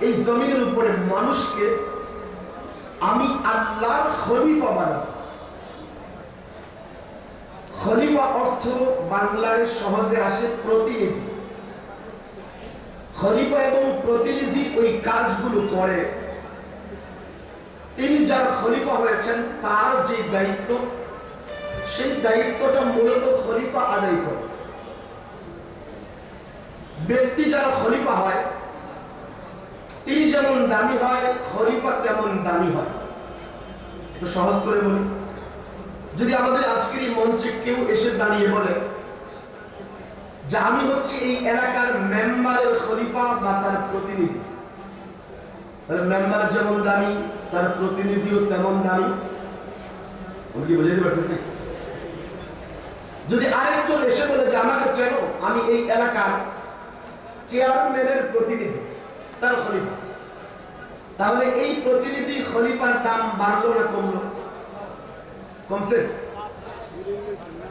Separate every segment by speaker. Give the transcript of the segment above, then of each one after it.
Speaker 1: এই জমিনের উপরে মানুষকে আমি আল্লাহর খলিফা বানাবো। খলিফা অর্থ বাংলায় সহজে আসে প্রতিনিধি। খলিফা এবং প্রতিনিধি ওই কাজগুলো করে। তিনি যার খলিফা হয়েছেন, তার যে দায়িত্ব, সেই দায়িত্বটা মূলত খলিফা আদায় করে। ব্যক্তি যারা খলিফা হয় তিনি যেমন দামি হয় খরিফা তেমন দামি হয়। একটু সহজ করে বলি। যদি আমাদের আজকের এই মঞ্চে কেউ এসে দাঁড়িয়ে বলে যে আমি হচ্ছে এই এলাকার মেম্বারের খলিফা বা তার প্রতিনিধি, তাহলে মেম্বার যেমন দামি, তার প্রতিনিধিও তেমন দামি। কি বুঝাতে পারতেছি? যদি আরেকজন এসে বলে যে আমাকে চেনো, আমি এই এলাকার চেয়ারম্যানের প্রতিনিধি, তার খলিফা। তাহলে এই প্রতিনিধি খলিফার দাম বাড়লো না কমলো? কমছে?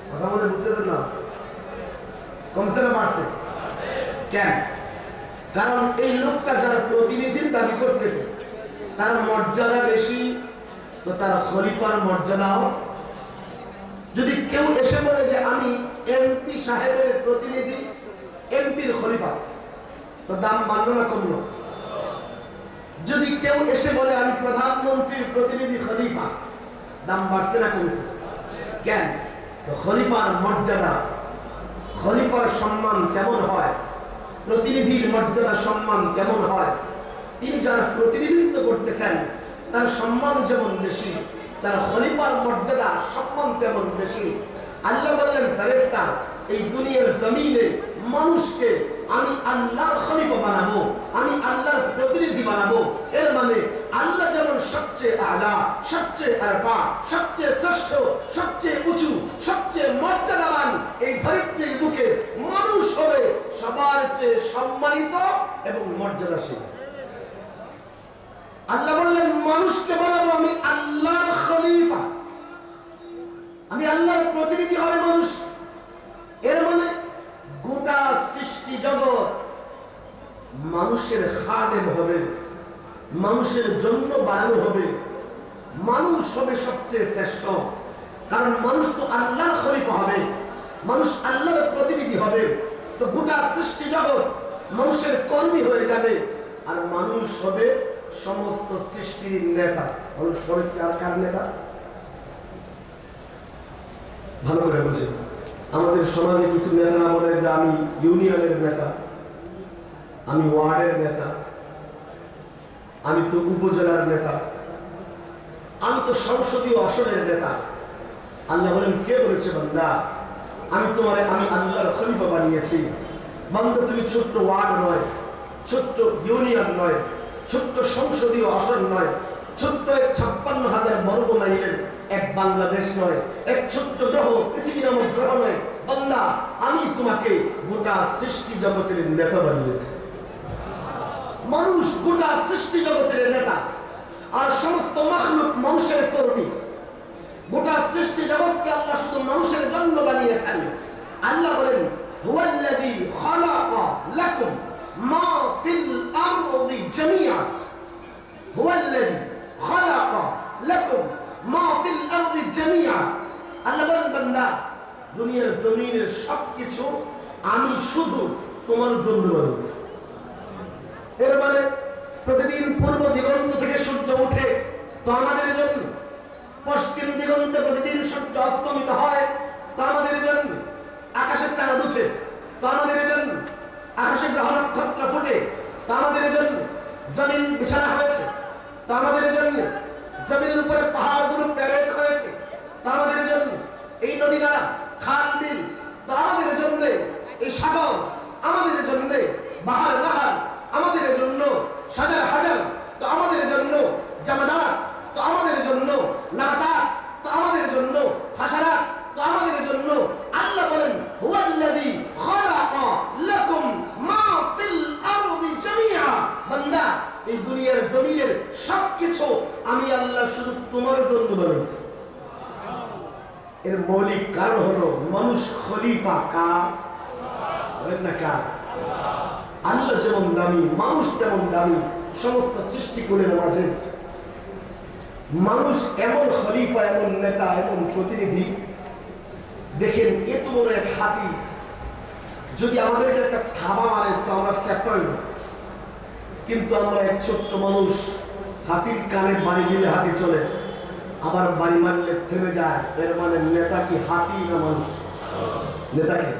Speaker 1: কথা বলে বুঝতে না কমছে না বাড়ছে? কেন? কারণ এই লোকটা যার প্রতিনিধির দাবি করতেছে, তার মর্যাদা বেশি, তো তার খলিফার মর্যাদাও। যদি কেউ এসে বলে যে আমি এমপি সাহেবের প্রতিনিধি এমপির খলিফা, তো দাম বাড়লো না কমলো? যদি কেউ এসে বলে, আমি প্রধানমন্ত্রীর প্রতিনিধি খলিফা দাম বাড়ছে না কমছে কেন? খলিফার মর্যাদা, খলিফার সম্মান কেমন হয়? প্রতিনিধির মর্যাদা, সম্মান কেমন হয়? তিনি যার প্রতিনিধিত্ব করতেছেন, তার সম্মান যেমন বেশি, তার খলিফার মর্যাদা, সম্মান তেমন বেশি। আল্লাহ বললেন ফেরেস্তা এই দুনিয়ার জমিনে মানুষকে আমি আল্লাহর খলিফা বানাবো, আমি আল্লাহর প্রতিনিধি বানাবো। এর মানে আল্লাহ যেমন সবচেয়ে আলা, সবচেয়ে আরফা, সবচেয়ে শ্রেষ্ঠ, সবচেয়ে উঁচু, সবচেয়ে মর্যাদাবান, এই ধরিত্রীর বুকে মানুষ হবে সবার চেয়ে সম্মানিত এবং মর্যাদাশীল। আল্লাহ বললেন, মানুষকে বানাবো আমি আল্লাহর খলিফা। আমি আল্লাহর প্রতিনিধি হবে মানুষ। এর মানে গোটা সৃষ্টি জগৎ মানুষের খাদেম হবে, মানুষের জন্য বানানো হবে। মানুষ হবে সবচেয়ে শ্রেষ্ঠ, কারণ মানুষ তো আল্লাহর খলিফা হবে, মানুষ আল্লাহর প্রতিনিধি হবে। তো গোটা সৃষ্টি জগৎ মানুষের কর্মী হয়ে যাবে, আর মানুষ হবে সমস্ত সৃষ্টির নেতা। মানুষ হবে কার নেতা? ভালো করে বুঝে আমাদের সমাজে কিছু নেতারা বলে যে আমি ইউনিয়নের নেতা, আমি ওয়ার্ডের নেতা, আমি তো উপজেলার নেতা, আমি তো সংসদীয় আসনের নেতা। আল্লাহ বলেন, কে বলেছে বান্দা? আমি তোমার, আমি আল্লাহর খলিফা বানিয়েছি। বান্দা, তুমি ছোট্ট ওয়ার্ড নয়, ছোট্ট ইউনিয়ন নয়, ছোট্ট সংসদীয় আসন নয়, ছোট্ট এক ছাপ্পান্ন হাজার বর্গ মাইলের এক বাংলাদেশ নয়, এক ছোট্ট গ্রহ পৃথিবী নামক গ্রহ নয় বান্দা, আমি তোমাকে গোটা সৃষ্টি জগতের নেতা বানিয়েছি। মানুষ গোটা সৃষ্টি জগতের নেতা। আর সমস্ত মখলুক মানুষের কর্মী। গোটা সৃষ্টি জগৎকে আল্লাহ শুধু মানুষের জন্য বানিয়েছেন। আল্লাহ বলেন, হুয়াল্লাযী খালাকা লাকুম মা ফিল আরদি জামিআ। হুয়াল্লাযী খালাকা লাকুম মা ফিল আরদি জমিনের সবকিছু আমি শুধু তোমার জন্য এর মানে প্রতিদিন পূর্ব দিগন্ত থেকে সূর্য উঠে তো আমাদের জন্য। পশ্চিম দিগন্তে প্রতিদিন সূর্য অস্তমিত হয়, তো আমাদের জন্য। আকাশের চাঁদ উঠে, তো আমাদের জন্য। আকাশে গ্রহ নক্ষত্র ফুটে, তো আমাদের জন্য। জমিন বিছানা হয়েছে, তো আমাদের জন্য। জমিনের উপরে পাহাড়গুলো প্যারেড হয়েছে আমাদের জন্য এই নদী না খাল, বিল। তো আমাদের জন্য এই সাগর, আমাদের জন্য বাহার নাহার আমাদের জন্য হাজার হাজার তো আমাদের জন্য জামাদার তো আমাদের জন্য নাতা তো আমাদের জন্য হাসারা তো আমাদের জন্য আল্লাহ বলেন হুয়াল্লাযী খালাকা লাকুম মা ফিল আরদি জামিআ বান্দা এই দুনিয়ার জমিনের সবকিছু আমি আল্লাহ শুধু তোমার জন্য বানিয়েছি এর মৌলিক কারণ হলো মানুষ খলিফা কার? বলেন না কার? আল্লাহ যেমন দামি, মানুষ তেমন দামি, সমস্ত সৃষ্টিকুলের মাঝে। মানুষ এমন খলিফা, এমন নেতা, এমন প্রতিনিধি। দেখেন এত বড় এক হাতি। যদি আমাদেরকে একটা থাবা মারে, তো আমরা সেপ্ট কিন্তু আমরা এক ছোট্ট মানুষ, হাতির কানে বাড়ি দিলে হাতি চলে। আবার বাড়ি মারলে থেমে যায়। এর মানে নেতা কি হাতি না মানুষ? নেতাকে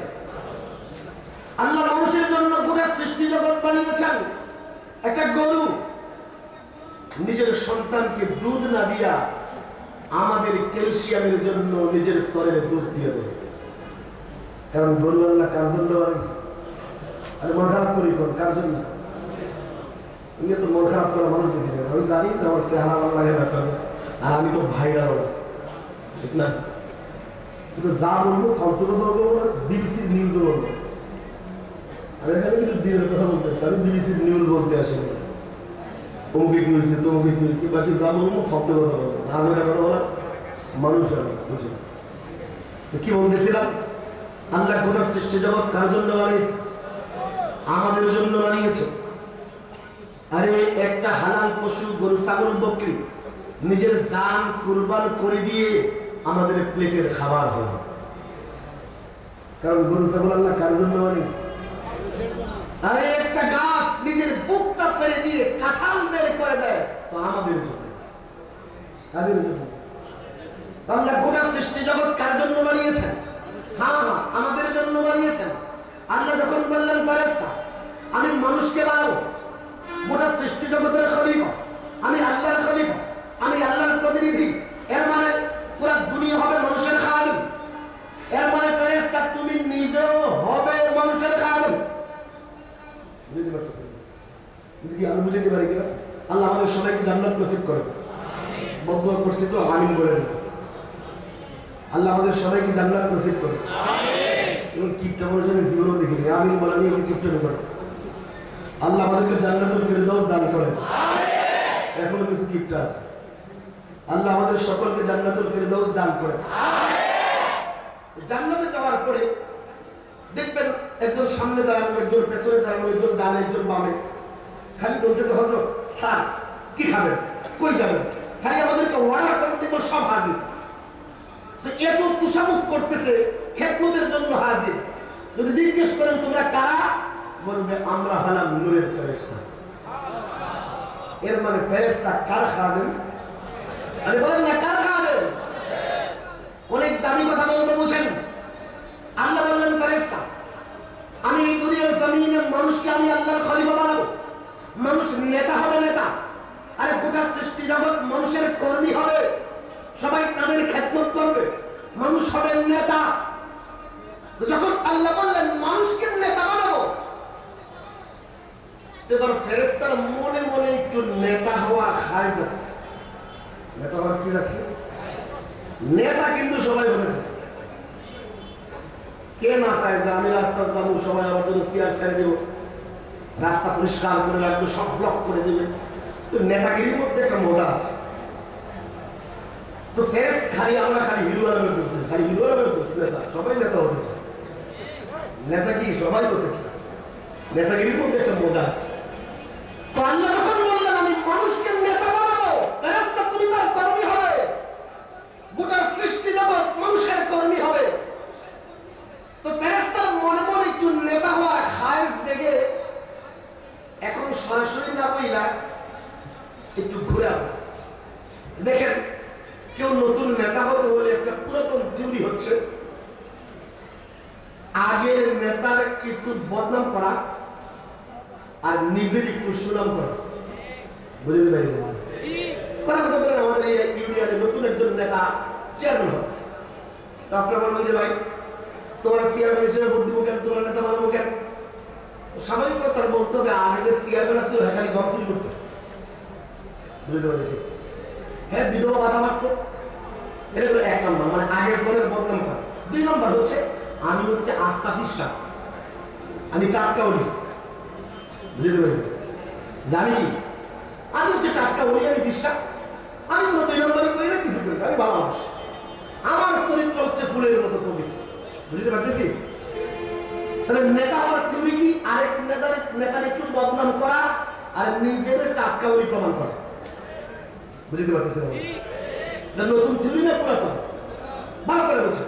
Speaker 1: আল্লাহ মানুষের জন্য সৃষ্টি জগৎ বানিয়েছেন। একটা গরু। নিজের সন্তানকে দুধ না দিয়া আমাদের ক্যালসিয়ামের জন্য নিজের স্তরের দুধ দিয়ে দেয়। কারণ গরু আল্লাহ কার জন্য আরে মন খারাপ করি কোন, কার জন্য? ইয়ে তো মন খারাপ করা মানুষ দেখে। আমি জানি যে আমার চেহারা কারণ আর আমি তো ভাইরাল। ঠিক না? কিন্তু যা বলব ফালতু কথা বলব বিবিসির নিউজও বলব। আমি এখানে কিছু দিনের কথা বলতে আমি বিবিসির নিউজ বলতে আসি। অমুকিক নিউজে তমুকিক নিউজে বাকি যা বলব ফালতু কথা বলব না। বলে কথা বলা মানুষ আমি বুঝি কি বলতেছিলাম? আল্লাহ গোটা সৃষ্টি জগৎ কার জন্য বানিয়েছে? আমাদের জন্য বানিয়েছে। আরে, একটা হালাল পশু, গরু, ছাগল, বকরি নিজের দান কুরবান করে দিয়ে আমাদের প্লেটের খাবার হবে কারণ গরু, ছাগল আল্লাহ কার জন্য আরে একটা গাছ নিজের বুকটা ফেলে দিয়ে কাঁঠাল বের করে দেয়, তো আমাদের জন্য। কাদের জন্য? আল্লাহ গোটা সৃষ্টি জগৎ কার জন্য বানিয়েছেন? হ্যাঁ হ্যাঁ আমাদের জন্য বানিয়েছেন। আল্লাহ যখন বললেন আমি মানুষকে বানাবো গোটা সৃষ্টি জগতের খলিফা আমি আল্লাহর খলিফা আমি আল্লাহর প্রতিনিধি এর মানে পুরো দুনিয়া হবে মানুষের খাদিম এর মানে ফেরেশতা তুমি নিজেও হবে মানুষের খাদিম বুঝতে পারতেছেন যদি কি আরও বুঝতে পারি কিনা আল্লাহ আমাদের সবাইকে জান্নাত নসিব করে বদুয়া করছি তো আমিন বলেন আল্লাহ আমাদের সবাইকে জান্নাত নসিব করে। কিপটা মানুষ আমি জীবনেও দেখিনি। আমিন বলা নিয়ে কি কিপটা করে আল্লাহ আমাদেরকে জান্নাতুল ফেরদাউস দান করেন। এখনও কিছু কিপটা আল্লাহ আমাদের সকলকে জান্নাতুল ফেরদাউস দান করেন। জান্নাতে যাওয়ার পরে দেখবেন একজন সামনে দাঁড়ানো, একজন পেছনে দাঁড়ানো, একজন ডানে, একজন বামে। খালি বলতে তো হজরত, স্যার, কি খাবেন? কই যাবেন? খালি আমাদেরকে অর্ডার করে দেবো, সব হাজির। তো এত তুষামুখ করতেছে খেদমতের জন্য হাজির। যদি জিজ্ঞেস করেন, তোমরা কারা? বলবে, আমরা হলাম নূরের ফেরেস্তা এর মানে ফেরেস্তা কার খাওয়াবেন আমি বলেন না, কার খাওয়াবেন অনেক দামি কথা বলব, বুঝেন? আল্লাহ বললেন ফেরেস্তা আমি এই দুনিয়ার জমিনের মানুষকে আমি আল্লাহর খলিফা বানাবো। মানুষ নেতা হবে নেতা, আরে গোটা সৃষ্টি জগৎ মানুষের কর্মী হবে। সবাই তাদের খেদমত করবে। মানুষ হবে নেতা। যখন আল্লাহ বললেন, মানুষকে নেতা বানাবো? এবার ফেরেস্তার মনে মনে একটু নেতা হওয়া খায় যাচ্ছে। নেতা হওয়ার কি যাচ্ছে? নেতা কিন্তু সবাই বলেছে। কে না চায় আমি রাস্তা যাব সবাই আমার জন্য চেয়ার ছেড়ে দেবো। রাস্তা পরিষ্কার করে রাখবে, সব ব্লক করে দেবে। তো নেতাগিরির মধ্যে একটা মজা আছে। তো ফের খালি আমরা খালি হিরো আলমের করছি খালি হিরো আলমের করছি নেতা, সবাই নেতা হতেছে নেতা কি? সবাই হতেছে নেতাগিরির মধ্যে একটা মজা আল্লাহ বললেন আমি মানুষকে নেতা বানাবো, ফেরেশতা তুমি তার কর্মী হবে। গোটা সৃষ্টি জগৎ মানুষের কর্মী হবে। তো ফেরেশতার মনে মনে একটু নেতা হওয়া খায়েশ দেখে এখন সরাসরি না বইলা একটু ঘুরে দেখেন কেউ নতুন নেতা হতে হলে একটা পুরাতন থিওরি হচ্ছে। আগের নেতার কিছু বদনাম করা আর নিজের একটু সুনাম করা। কথা কথা আমাদের ইউনিয়নে নতুন একজন নেতা চেয়ারম্যান হবে তো আপনারা বলবেন যে, ভাই, তোমার চেয়ারম্যান হিসেবে ভোট দিব কেন? তোমার নেতা বানাবো কেন? স্বাভাবিক তার বলতে হবে, আগে চেয়ারম্যান আসলে খালি করতে বুঝতে পারি হ্যাঁ বিধবা বাধা মারতো এটা হলো এক নম্বর মানে আগের ফলের বদনাম করা। দুই নম্বর হচ্ছে, আমি হচ্ছে আস্থা ফিসা আমি টাটকা উনি। জানি কি? আমি হচ্ছে টাটকা উনি, আমি ফিসা আমি কোনো দুই নম্বরই করি না, কিছু করি আমি ভালো মানুষ। আমার চরিত্র হচ্ছে ফুলের মতো পবিত্র। বুঝতে পারতেছি? তাহলে নেতা হওয়ার থিওরি কি? আরেক নেতার নেতার একটু বদনাম করা, আর নিজেদের টাটকা বলি প্রমাণ করে। বুঝতে পারতেছেন নতুন থিওরি না পুরাতন? ভালো করে বলছে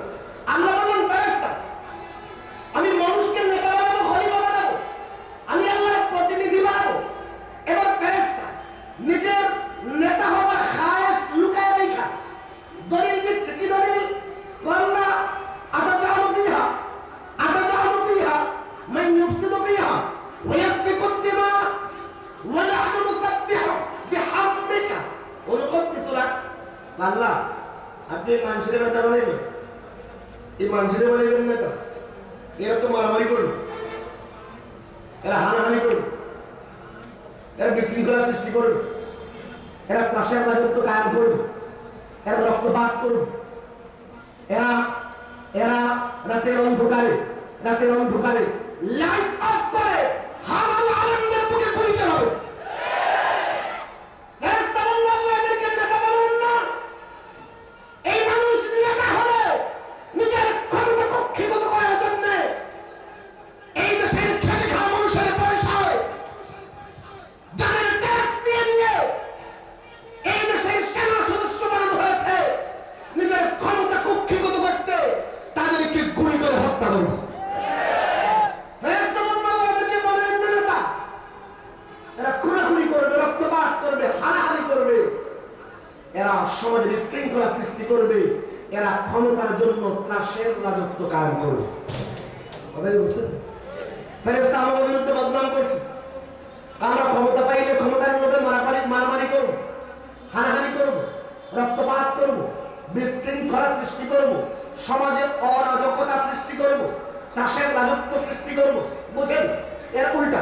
Speaker 1: রক্তপাত করব, বিশৃঙ্খলা সৃষ্টি করব, সমাজে অরাজকতা সৃষ্টি করব, চাষের রাজত্ব সৃষ্টি করব, বুঝেন? এর উল্টা।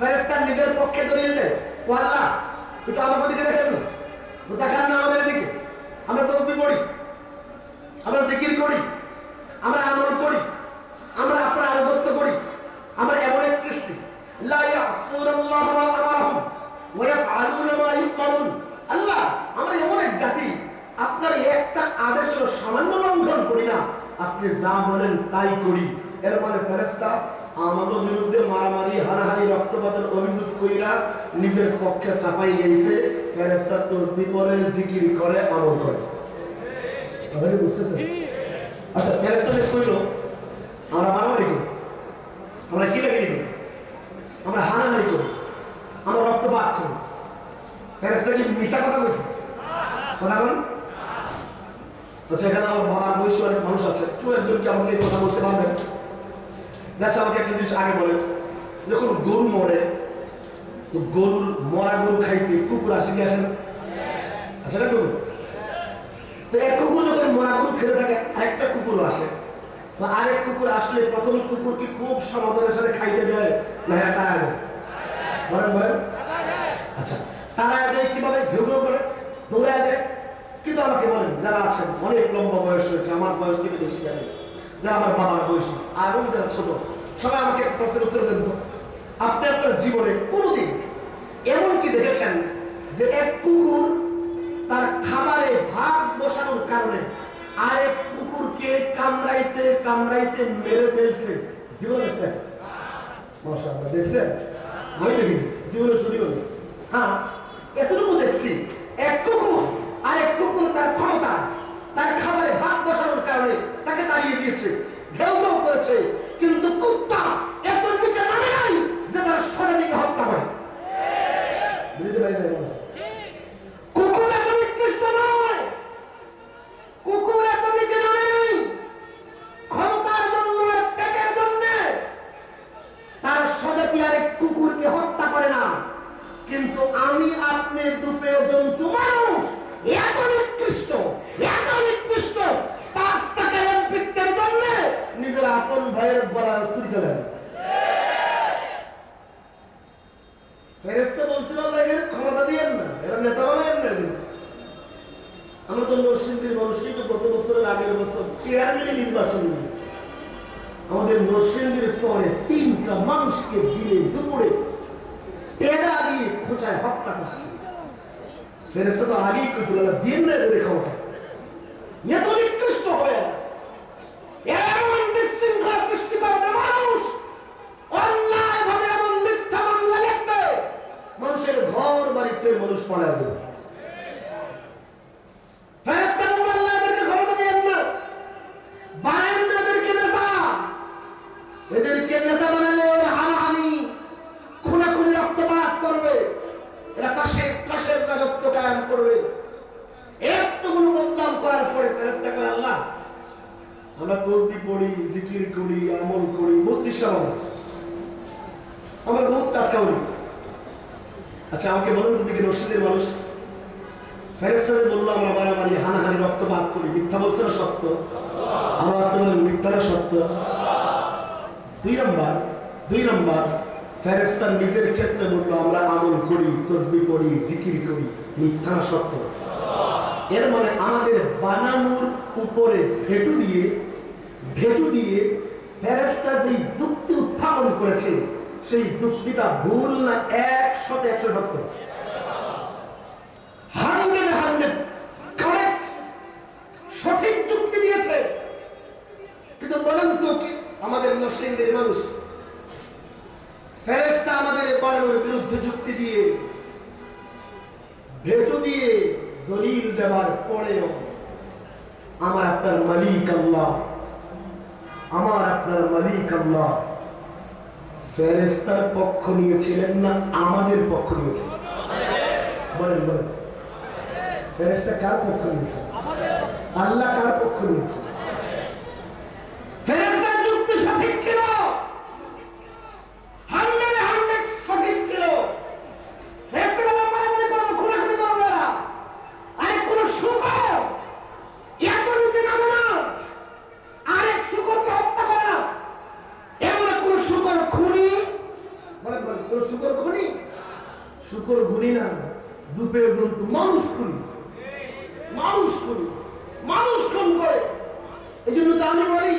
Speaker 1: ফেরেস্তা নিজের পক্ষে দলিল দেয় ও আল্লাহ একটু আমার দিকে দেখেন। দেখান না আমাদের দিকে। আমরা তসবি পড়ি। আমরা বিক্রি করি। আমরা আমল করি। আমরা আপনার আনুগত্য করি। আমরা এমন এক সৃষ্টি। লা আমারহুম ওয়া ইয়াফআলুনা মা ইউমারুন আল্লাহ, আমরা এমন এক জাতি, আপনার একটা আদেশও সামান্য লঙ্ঘন করি না। আপনি যা বলেন তাই করি। এর মানে ফেরেশতা আমাদের বিরুদ্ধে মারামারি হানাহানি রক্তপাতের অভিযোগ কইরা নিজের পক্ষে চাপাই গেছে। ফেরেশতা তসবি পড়ে, জিকির করে, আমল করে। আচ্ছা ফেরেস্তা কইল, আমরা মারামারি করি। আমরা কি লাগি করি আমরা হানাহানি করি আমরা রক্তপাত করি ফেরেস্তা কি মিথ্যা কথা বলছে কথা মরে কুকুর খেতে থাকে, আরেকটা কুকুর আসে। আরেক কুকুর আসলে প্রথম কুকুর কি খুব সমাধানের সাথে খাইতে দেয়, না হ্যাঁ তারা বলেন বলেন। আচ্ছা তারা কীভাবে ঘেউ করে? দৌড়ায় যায় কিন্তু আমাকে বলেন, যারা আছেন, অনেক লম্বা বয়স হয়েছে, আমার বয়স থেকে বেশি জানে যারা আমার বাবার বয়স, আর যারা ছোট, সবাই আমাকে এক প্রশ্নের উত্তর দেন তো। আপনি আপনার জীবনে কোনোদিন এমন কি দেখেছেন যে এক কুকুর তার খাবারে ভাগ বসানোর কারণে আরেক কুকুরকে কামড়াইতে কামড়াইতে মেরে ফেলছে? জীবনে দেখছেন? মাশাআল্লাহ, দেখছেন? জীবনে শুনি হ্যাঁ এতটুকু দেখছি এক কুকুর আর এক কুকুর তার ক্ষমতা তার খাবারে ভাগ বসানোর কারণে তাড়িয়ে দিয়েছে ঢেউ করেছে কিন্তু কুত্তা এত নিচে নামে নাই যে তার সোজা দিকে হত্যা করে বুঝতে পারি না বলো। কুকুর এত নিকৃষ্ট নয় কুকুর এত নিচে নামে নাই ক্ষমতার জন্য আর পেটের জন্য তার স্বজাতি আরেক কুকুরকে হত্যা করে না কিন্তু আমি আপনি দুপে জন্তু মানুষ এত নিকৃষ্ট এত নিকৃষ্ট পাঁচ টাকা এমপিত্বের জন্য নিজের আপন ভাইয়ের গলার ছুরি চলে গেল। ফেরেশতা বলছিল আল্লাহ এর ক্ষমতা দিয়েন না এরা নেতা বানায়েন না এদের। আমরা তো নরসিংদীর মানুষই তো গত বছরের আগের বছর চেয়ারম্যান নির্বাচন নিয়ে আমাদের নরসিংদীর শহরে তিনটা মানুষকে দিয়ে দুপুরে টেরা দিয়ে খোঁচায় হত্যা করছে ফেরেস্তা তো আগেই করেছিল দিন না এদের ক্ষমতা এত নিকৃষ্ট হয়ে এমন বিশৃঙ্খলা সৃষ্টি করবে মানুষ অন্যায়ভাবে এমন মিথ্যা মামলা লিখবে মানুষ মানুষের ঘর বাড়িতে মানুষ পাড়া দেবে ফেরেশতা বলল, আল্লাহ এদেরকে ক্ষমতা দিয়েন না। বানায়েন না এদেরকে নেতা। এদেরকে নেতা বানালে ওরা হানাহানি, খুনাখুনি রক্তপাত করবে। এরা কাশের কাশের রাজত্ব কায়েম করবে। এতগুলো বদনাম করার পরে ফেরেশতা কয়, আল্লাহ, আমরা তসবি পড়ি জিকির করি আমল আমার বহুত টাটকা উনি আচ্ছা আমাকে বলুন দিকে রশিদের মানুষ। ফেরেস্তাদের বলল, আমরা মারামারি হানাহানি, রক্তপাত করি। মিথ্যা বলছে না সত্য? আমরা আসতে বলেন মিথ্যারা সত্য? দুই নম্বর দুই নম্বর ফেরেস্তার নিজের ক্ষেত্রে বলল, আমরা আমল করি, তসবি করি, জিকির করি, মিথ্যা সত্য? এর মানে আমাদের বানানোর উপরে ভেটু দিয়ে ভেটু দিয়ে ফেরেস্তা যে যুক্তি উত্থাপন করেছে। সেই যুক্তিটা ভুল না একশোতে একশো সত্য সঠিক যুক্তি দিয়েছে। কিন্তু বলেন তো আমাদের নরসিংদের মানুষ ফেরেস্তা আমাদের বানানোর বিরুদ্ধে যুক্তি দিয়ে, ভেটু দিয়ে দলিল দেওয়ার পরেও আমার আপনার মালিক আল্লাহ আমার আপনার মালিক আল্লাহ। ফেরেস্তার পক্ষ নিয়েছিলেন না, আমাদের পক্ষ নিয়েছিলেন? বলেন বলেন। ফেরেস্তা কার পক্ষ নিয়েছে? আল্লাহ কার পক্ষ নিয়েছে ফেরেস্তার যুক্তি সঠিক ছিল হান্ড্রেড হান্ড্রেড সঠিক ছিল ফেরেস্তারা মারামারি করবে, খুনাখুনি করবে না। আরে কোনো শুকর এত নিচে নামে না আরেক শুকরকে হত্যা করে না এমন কোন শুকর খুনি বলেন বলেন কোন শুকর খুনি শুকর খুনি না, দুপে জন্তু, মানুষ খুনি। মানুষ খুনি, মানুষ খুন করে। এই জন্য তো আমি বলি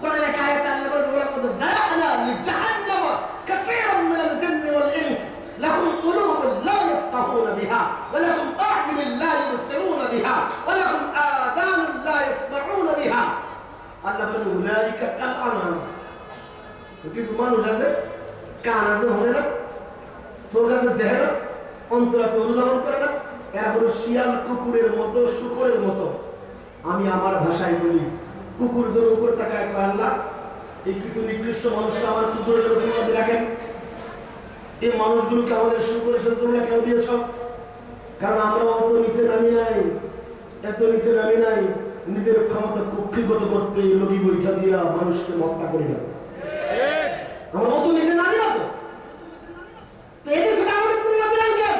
Speaker 1: কোরআন এক আয়াত আল্লাহ বলে বলে কত দাআলা লিজাহান্নাম কাসীরুম মিনাল জিন্নি ওয়াল ইনস, লাহুম কুলুবুন লা ইয়াফকাহুনা বিহা, ওয়া লাহুম আ'য়ুনুন লা ইবসিরুনা বিহা, ওয়া লাহুম আযানুন লা ইয়াসমাউনা বিহা। আল্লাহ বলে উলাইকা কাল আনআম কিন্তু মানুষ আছে, কান আছে হবে না। না অন্তর আছে অনুধাবন করে না এরা হলো শিয়াল, কুকুরের মতো, শুকুরের মতো। আমি আমার ভাষায় বলি, কুকুর যেন উপরে তাকায়, কয় আল্লাহ, এই কিছু নিকৃষ্ট মানুষ আমার কুকুরের মধ্যে রাখেন। এই মানুষগুলোকে আমাদের শুকুরের সাথে তোমরা কেন দিয়েছ? কারণ আমরা অত নিচে নামি নাই, এত নিচে নামি নাই। নিজের ক্ষমতা কক্ষিগত করতে লগি বৈঠা দিয়া মানুষকে হত্যা করি না। আমরা অত নিচে নামি না তো তো এদের সাথে আমাদের তুলনা দিলেন কেন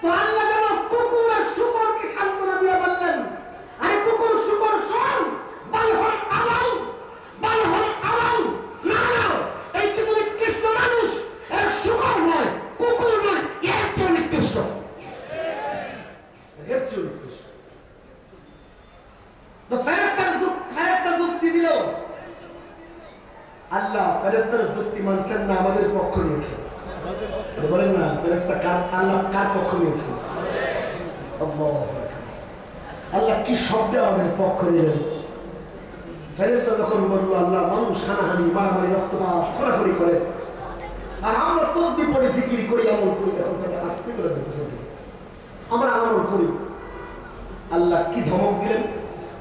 Speaker 1: তো আল্লাহ যেন কুকুর আর শুকরকে সান্ত্বনা দিয়ে বললেন আরে কুকুর শুকর শোন বল হন আমাল বল হন আমাল না না এই যে তুমি কৃষ্ণ মানুষ এর শুকর নয় কুকুর নয় এর চেয়ে নিকৃষ্ট এর চেয়ে নিকৃষ্ট তো ফেরেস্তার যুক্তি ফেরেস্তা যুক্তি দিল আল্লাহ ফেরেস্তার যুক্তি মানছেন না আমাদের পক্ষ নিয়েছে বলেন না ফেরেস্তা কার আল্লাহ কার পক্ষ নিয়েছে আল্লাহু আকবার। আল্লাহ কি শব্দে আমাদের পক্ষ নিলেন? ফেরেস্তা যখন বলল, আল্লাহ, মানুষ হানাহানি মারামারি রক্তপাত খোলাখুলি করে। আর আমরা তো বিপরীতে বিক্রি করি, আমল করি, এখন আস্তে করে দেখতেছেন আমরা আমল করি। আল্লাহ কি ধমক দিলেন?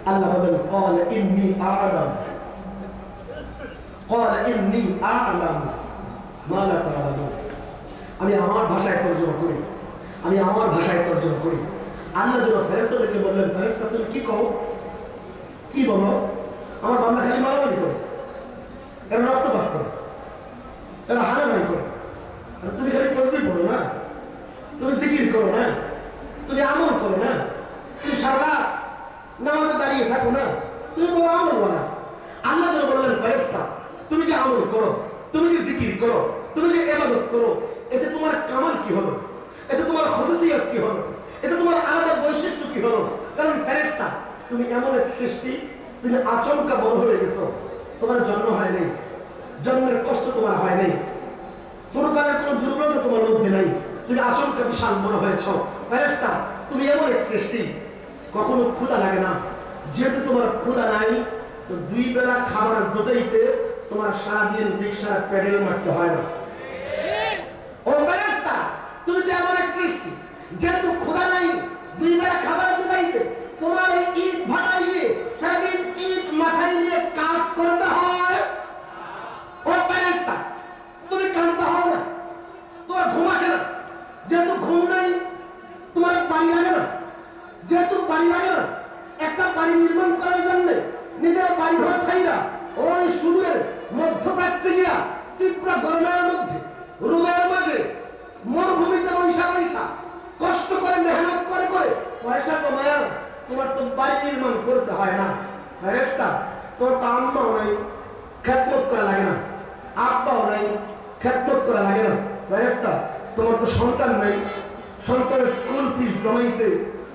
Speaker 1: আল্লাহ বলেন, কল ইমনি আলাম। কল ইমনি আলাম। মালা আমি আমার ভাষায় তর্জমা করি। আমি আমার ভাষায় তর্জমা করি। আল্লাহ যেন ফেরেস্তাদেরকে বললেন ফেরেস্তা তুমি কি কও? কি বলো? আমার বান্দা খালি মারামারি করে। এরা রক্তপাত করে। এরা হারামারি করে। তুমি খালি তসবি পড়ো না। তুমি জিকির করো না। তুমি আমল করো না। তুমি সারা নামাজে দাঁড়িয়ে থাকো না। তুমি বলো আমল বলা আল্লাহ যেন বললেন ফেরেস্তা তুমি যে আমল করো, তুমি যে জিকির করো, তুমি যে এবাদত করো, এতে তোমার কামাল কি হলো? এতে তোমার হসিয়ত কি হলো? এতে তোমার আলাদা বৈশিষ্ট্য কি হলো? কারণ ফেরেস্তা তুমি এমন এক সৃষ্টি, তুমি আচমকা বড় হয়ে গেছো। তোমার জন্ম হয় নাই। জন্মের কষ্ট তোমার হয় নাই। সরকারের কোনো দুর্বলতা তোমার মধ্যে নাই। তুমি আচমকা বিশাল বড় হয়েছ। ফেরেস্তা তুমি এমন এক সৃষ্টি। কখনো ক্ষুধা লাগে না। যেহেতু তোমার ক্ষুধা নাই, তো দুই বেলা খাবার জোটাইতে তোমার সারাদিন রিক্সার প্যাডেল মারতে হয় না। ও ফেরেস্তা তুমি যে ঘুম নাই, তোমার বাড়ি লাগে না। যেহেতু বাড়ি লাগে না, একটা বাড়ি নির্মাণ করার জন্য নিজের বাড়ি ঘর ছাইরা ওই সুদূরের মধ্যপ্রাচ্যে গিয়া তীব্র গরমের মধ্যে রোদের মাঝে মরুভূমিতে পয়সা পয়সা কষ্ট করে, মেহনত করে করে পয়সা কমায়া তোমার তো বাড়ি নির্মাণ করতে হয় না। ফেরেস্তা তোর তো আম্মাও নাই, খেদমত করা লাগে না। আব্বাও নাই, খেদমত করা লাগে না। ফেরেস্তা তোমার তো সন্তান নাই। সন্তানের স্কুল ফিস জমাইতে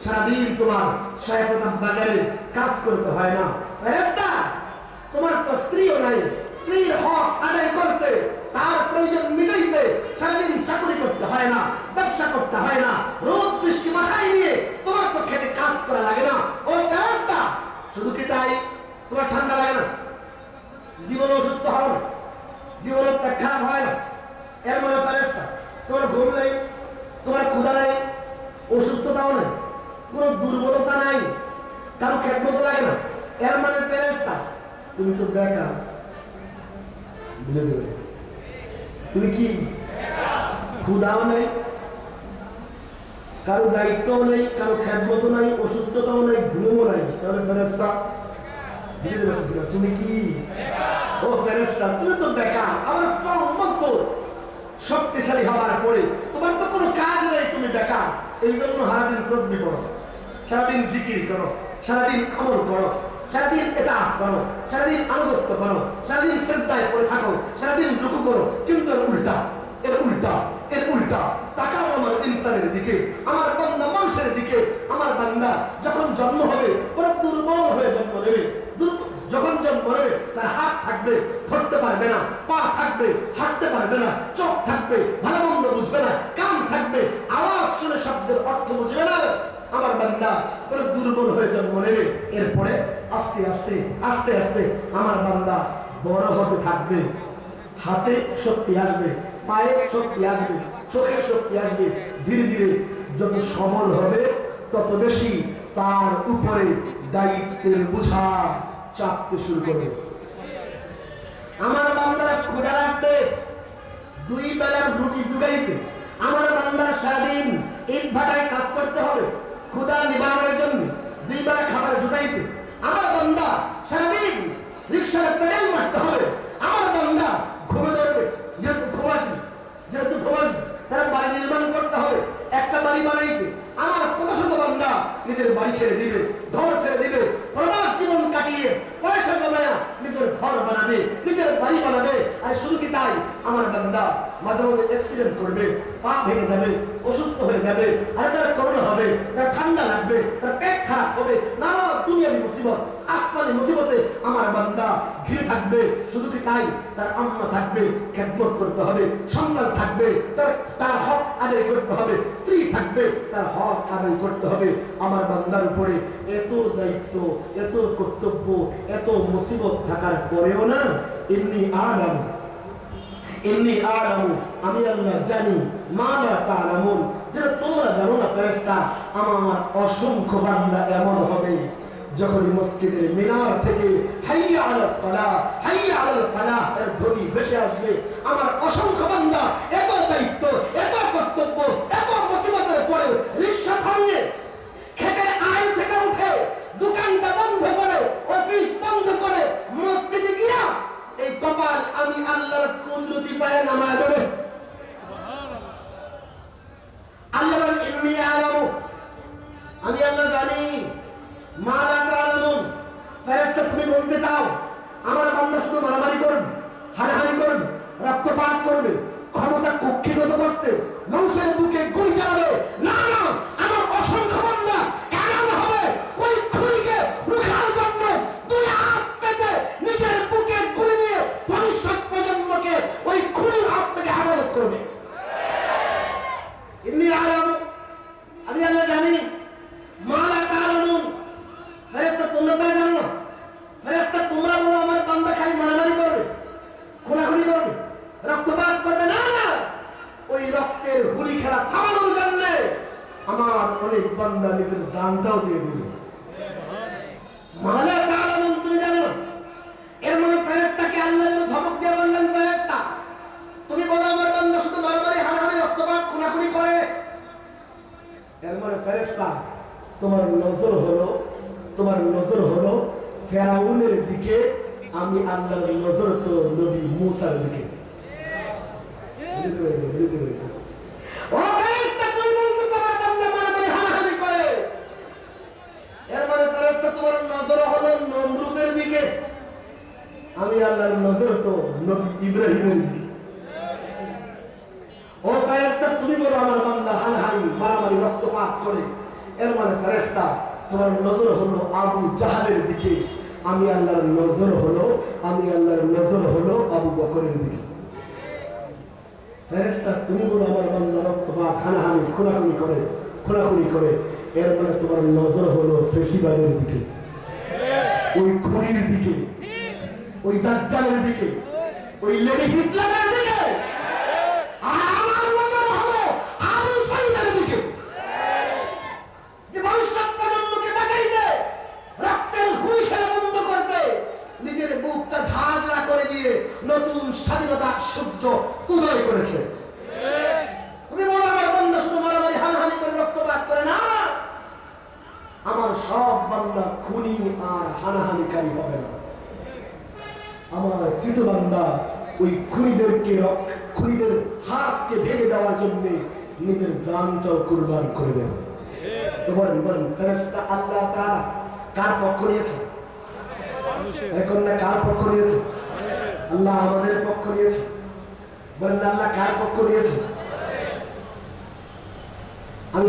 Speaker 1: সারাদিন তোমার সাহেবতাম বাজারে কাজ করতে হয় না। তোমার তো স্ত্রীও নাই। স্ত্রীর হক আদায় করতে, তার প্রয়োজন মিটাইতে সারাদিন চাকরি করতে হয় না, ব্যবসা করতে হয় না। রোদ, বৃষ্টি, মাথায় নিয়ে তোমার তো খেতে কাজ করা লাগে না। ও ফেরেস্তা শুধু কি তাই? তোমার ঠান্ডা লাগে না? জীবন অসুস্থ হবে না জীবন খারাপ হয় না। এর মনে ফেরেস্তা তোমার ঘুম নেই, তোমার ক্ষুধা নেই অসুস্থতাও নেই, কোনো দুর্বলতা নাই, কারও খেদমত লাগে না। এর মানে ফেরেস্তা তুমি তো বেকার। বুঝে দেবে তুমি কি? ক্ষুধাও নেই, কারও দায়িত্বও নেই, কারও খেদমতও নাই, অসুস্থতাও নাই, ঘুমও নাই। তাহলে ফেরেস্তা বুঝে দেবে তুমি কি? ও ফেরেস্তা তুমি তো বেকার, আমার মজবুত। শক্তিশালী হওয়ার পরে তোমার তো কোনো কাজ নেই তুমি বেকার। এই জন্য সারাদিন তসবি করো সারাদিন জিকির করো, সারাদিন আমল করো, সারাদিন এটা করো, সারাদিন আনুগত্য করো, সারাদিন চিন্তায় পড়ে থাকো, সারাদিন রুকু করো, কিন্তু এর উল্টা এর উল্টা এর উল্টা। তাকাও আমার ইনসানের দিকে, আমার বান্দা মানুষের দিকে, আমার বান্দা যখন জন্ম হবে ওরা দুর্বল হয়ে জন্ম নেবে। যখন জন্ম নেবে, তার হাত থাকবে, ধরতে পারবে না, পা থাকবে, হাঁটতে পারবে না চোখ থাকবে ভালো মন্দ বুঝবে না কান থাকবে আওয়াজ শুনে শব্দের অর্থ বুঝবে না আমার বান্দা ওরা হয়ে এরপরে আস্তে আস্তে আস্তে আস্তে আমার বান্দা বড় হতে থাকবে। হাতে শক্তি আসবে, পায়ে শক্তি আসবে, চোখে শক্তি আসবে। ধীরে ধীরে যত সবল হবে, তত বেশি তার উপরে দায়িত্বের বোঝা চাপতে শুরু করবে। আমার বান্দারা ক্ষুদা রাখবে দুই বেলার রুটি জুগাইতে, আমার বান্দার সারাদিন ইট ভাটায় কাজ করতে হবে ক্ষুদা নিবারণের জন্য দুই বেলা জুটাইতে আমার সারাদিন রিক্সার মারতে হবে। আমার ঘুমে ধরবে যেহেতু যেহেতু তারা বাড়ি নির্মাণ করতে হবে, একটা বাড়ি বানাইতে। আমার কত শত বান্দা নিজের বাড়ি ছেড়ে দিবে, ঘর ছেড়ে দিবে, প্রবাস জীবন কাটিয়ে পয়সা জমায়া নিজের ঘর বানাবে, নিজের বাড়ি বানাবে। আর শুধু কি তাই? আমার বান্দা মাঝে মাঝে অ্যাক্সিডেন্ট করবে, পা ভেঙে যাবে, অসুস্থ হয়ে যাবে, আর তার করোনা হবে তার ঠান্ডা লাগবে তার পেট খারাপ হবে নানা দুনিয়াবি মুসিবত আসমানি মুসিবতে আমার বান্দা ঘিরে থাকবে শুধু কি থাকবে, খেদমত করতে হবে, সন্তান থাকবে, তার তার হক আদায় করতে হবে, স্ত্রী থাকবে, তার হক আদায় করতে হবে। আমার বান্দার উপরে এত দায়িত্ব, এত কর্তব্য, এত মুসিবত থাকার পরেও না এমনি আলাম এমনি আলামু, আমি আল্লাহ জানি, মালা তালামুন যেটা তোমরা জানো না আমার অসংখ্য বান্দা এমন হবে। যখন মসজিদের মিনার থেকে ধ্বনি ভেসে আসবে, আমার অসংখ্য বান্দা এত দায়িত্ব এত কর্তব্য এত মুসিবতের পরে রিক্সা থামিয়ে খেতে আয় থেকে উঠে দোকানটা বন্ধ করে, অফিস বন্ধ করে মসজিদে গিয়া এই কপাল আমি আল্লাহর কুদরতি পায়ে নামায় দেবে। আল্লাহ আমি আল্লাহ জানি। মা লা তা'লামুন ফেরেশতা তুমি বলতে চাও, আমার বান্দা শুধু মারামারি করবে, হানাহানি করবে, রক্তপাত করবে, ক্ষমতা কক্ষিগত করতে মানুষের বুকে গুলি চালাবে না না আমার অসংখ্য বান্দা এমন হবে ওই খুনিকে রুখার জন্য দুই হাত পেতে নিজের বুকে গুলি নিয়ে ভবিষ্যৎ প্রজন্মকে ওই খুনির হাত থেকে হেফাজত করবে এমনি আলাম আমি আল্লাহ জানি মালা তালামুন ফেরেশতা তোমরা তাই জানো না ফেরেশতা তোমরা বলো আমার বান্দা খালি মারামারি করবে খুনাখুনি করবে রক্তপাত করবে না না ওই রক্তের হুলি খেলা থামানোর জন্য আমার অনেক বান্দা নিজের জানটাও দিয়ে দিবে মালা তালামুন তুমি জানো না এর মানে ফেরেশতাকে আল্লাহ যেন ধমক দিয়ে বললেন ফেরেশতা তুমি বলো আমার বান্দা শুধু মারামারি হারামারি রক্তপাত খুনাখুনি করে এর মানে ফেরেস্তা তোমার নজর হলো তোমার নজর হলো ফেরাউনের দিকে আমি আল্লাহর নজর তো নবী মুসার দিকে। আমি আল্লাহর নজর তো নবী ইব্রাহিমের দিকে। ও ফেরেশতা, তুমি বলো আমার বান্দা হানাহানি, মারামারি, রক্তপাত করে। এর মানে ফেরেশতা, তোমার নজর হলো আবু জাহালের দিকে। আমি আল্লাহর নজর হলো, আমি আল্লাহর নজর হলো আবু বকরের দিকে। তুমি বলো আমার বান্দা রক্তপাত হানাহানি খুনাখুনি করে খুনাখুনি করে এর মানে তোমার নজর হলো ফেসিবাদের দিকে, ওই খুনির দিকে, ওই দাজ্জালের দিকে, ওই লেডি হিটলারের দিকে আর আমার নজর হলো আবু সাইদের দিকে যে ভবিষ্যৎ প্রজন্মকে বাঁচাইতে রক্তের হুই খেলা বন্ধ করতে নিজের বুকটা ঝাঁঝরা করে দিয়ে স্বাধীনতার সূর্য উদয় করেছে। আমার সব বান্দা খুনি আর হানাহানিকারী হবে না। আমার কিছু বান্দা ওই খুনিদেরকে রক- খুনিদের হাতকে ভেঙে দেওয়ার জন্য নিজের জানটাও কুরবান করে দেবে। তো বলেন ফেরেশতা আল্লাহ কার পক্ষ নিয়েছে? এখন না কার পক্ষ নিয়েছে? আল্লাহ আমাদের পক্ষ নিয়েছে। বলেন আল্লাহ কার পক্ষ নিয়েছে?